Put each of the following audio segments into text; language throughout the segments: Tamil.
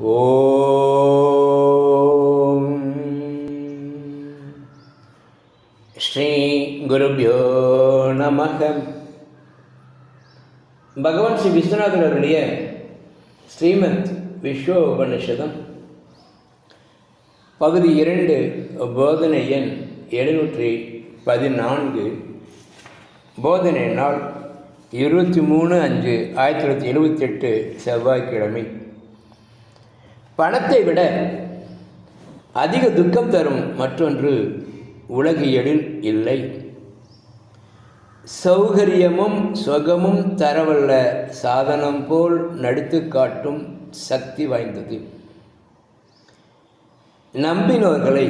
ஓம். ஸ்ரீ குருபியோ நமக. பகவான் ஸ்ரீ விஸ்வநாதர் அவருடைய ஸ்ரீமத் விஸ்வ உபனிஷதம் பகுதி இரண்டு போதனை எண் எழுநூற்றி பதினான்கு. போதனை நாள் இருபத்தி மூணு அஞ்சு ஆயிரத்தி தொள்ளாயிரத்தி எழுபத்தெட்டு செவ்வாய்க்கிழமை. பணத்தை விட அதிக துக்கம் தரும் மற்றொன்று உலகியலில் இல்லை. சௌகரியமும் சுகமும் தரவல்ல சாதனம் போல் நடித்து காட்டும் சக்தி வாய்ந்தது. நம்பினோர்களை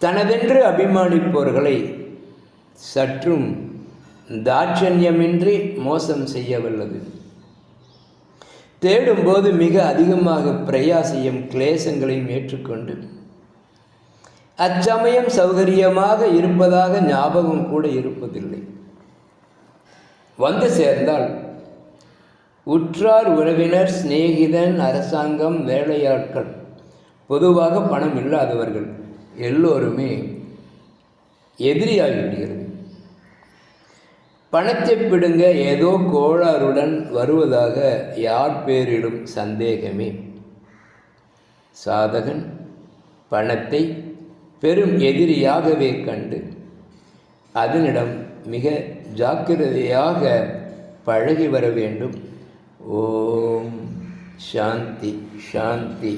தனதென்று அபிமானிப்போர்களை சற்றும் தாட்சண்யமின்றி மோசம் செய்ய வல்லது தேடும்போது மிக அதிகமாக பிரயாசையும் கிளேசங்களையும் ஏற்றுக்கொண்டு அச்சமயம் சௌகரியமாக இருப்பதாக ஞாபகம் கூட இருப்பதில்லை. வந்து சேர்ந்தால் உற்றார் உறவினர் சிநேகிதன் அரசாங்கம் வேலையாட்கள் பொதுவாக பணம் இல்லாதவர்கள் எல்லோருமே எதிரியாகிவிடுகிறது. பணத்தை பிடுங்க ஏதோ கோளாறுடன் வருவதாக யார் பேரிடும் சந்தேகமே? சாதகன் பணத்தை பெரும் எதிரியாகவே கண்டு அதனிடம் மிக ஜாக்கிரதையாக பழகி வர வேண்டும். ஓம் சாந்தி சாந்தி.